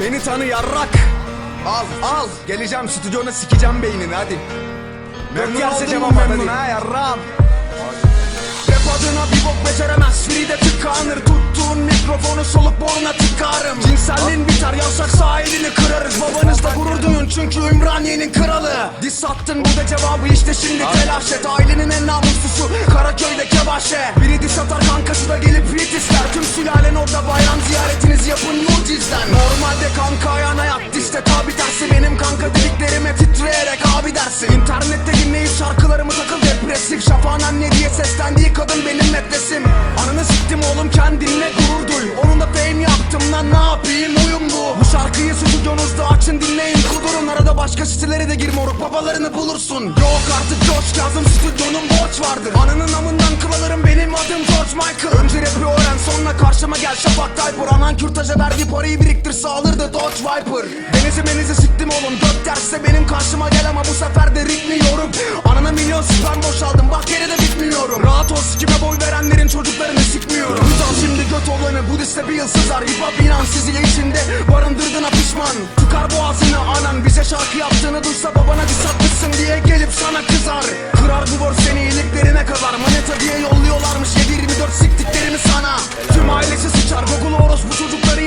beni tanı yarrak. Al al. Geleceğim stüdyona sikeceğim beynini hadi. Memnun mu at, memnun. ha yarram Rap adına bir bok beceremez. Free de tıkanır. Tuttuğun mikrofonu solup boruna tıkarım. Cinselliğin biter yavşak sahilini kırarız. Babanızla gurur duyun çünkü Ümraniye'nin kralı. Diss attın bu da cevabı işte şimdi telaş et. Ailenin en namuslusu Karaköy'de kebaşe. Biri diss atar kankası da gelip beat ister. Tüm sülalen orada bayram oğlum kendinle gurur duy Onun da fame yaptım lan ne yapayım uyum bu. Bu şarkıyı stüdyonuzda açın dinleyin kudurun. Arada başka sitelere de gir moruk babalarını bulursun. Yok artık coş yazım stüdyonun borç vardır. Ananın amından kılalırım benim adım George Michael. Önce rapi öğren sonra karşıma gel. Şafak Tayfur Anan kürtaja verdiği parayı biriktir sağlardı Dodge Viper. Denizi menizi siktim oğlum dört derse benim karşıma gel ama bu sefer de ritmiyorum Anana milyon sperm boşaldım. Bak geri de bitmiyorum. Rahat ol sikime boy verenlerin çocuklarını Göt olanı bu liste bir yıl sızar Hip hop inan sizi içinde. Barındırdığına pişman. Tıkar boğazını anan bize şarkı yaptığını duysa babana bir satmışsın diye gelip sana kızar